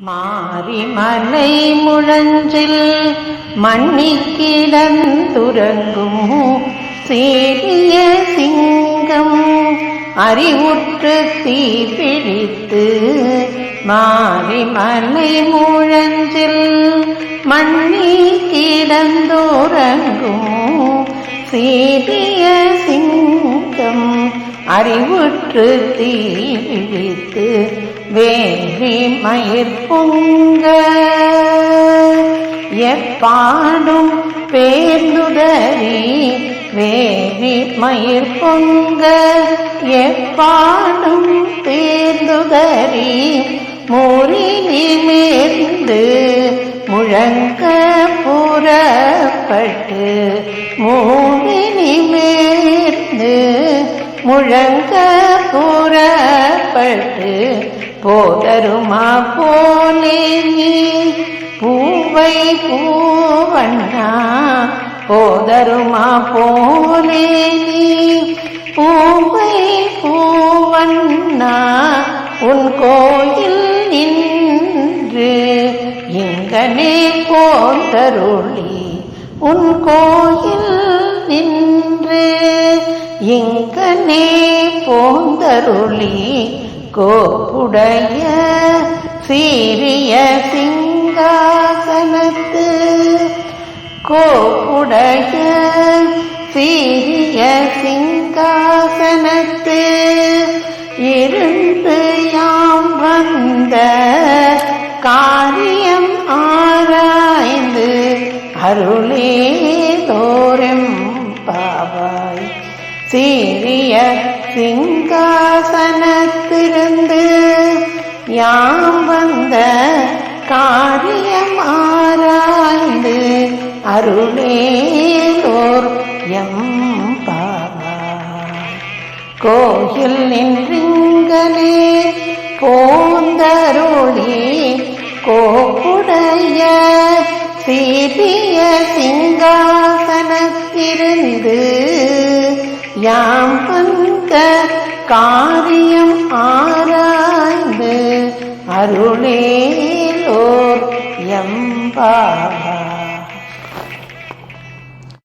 மாரிமலை முழஞ்சில் மண்ணிக்கிடந்துறங்கும் சீரிய சிங்கம் அறிவுற்று தீ பிடித்து மாரிமலை முழஞ்சில் மண்ணி கிடந்துறங்கும் சீரிய சிங்கம் அறிவுற்று தீ விழித்து மயிர்பொங்க எப்பாடும் பேர்ந்துதறி வேலி மயிர் பொங்க. எப்பாடும் பேர்ந்துதறி மூரிலி மேர்ந்து முழங்க புறப்பட்டு மூரிலி மேர்ந்து முழங்க கூறப்பட்டு போதருமா போலே நீ? பூவை பூவண்ணா போதருமா போலே நீ? பூவை பூவண்ணா உன் கோயில் நின்று இங்கனே போந்தருளி உன் கோயில் நின்று இங்கனே போந்தருளி கோப்புடைய சீரிய சிங்காசனத்து. கோப்புடைய சீரிய சிங்காசனத்து. இருந்து யாம் வந்த காரியம் ஆராய்ந்து அருளே தோறும் பாவாய். சீரிய சிங்காசனத்திருந்து யாம் வந்த காரியம் ஆராய்ந்து அருளேலோர் எம் பாவாய் கோயில் நின்றிங்கனே போந்தருளே கோப்புடைய சீரிய சிங்கா யாம் அந்த காரியம் ஆராய்ந்து அருளேலோர் எம்பாவா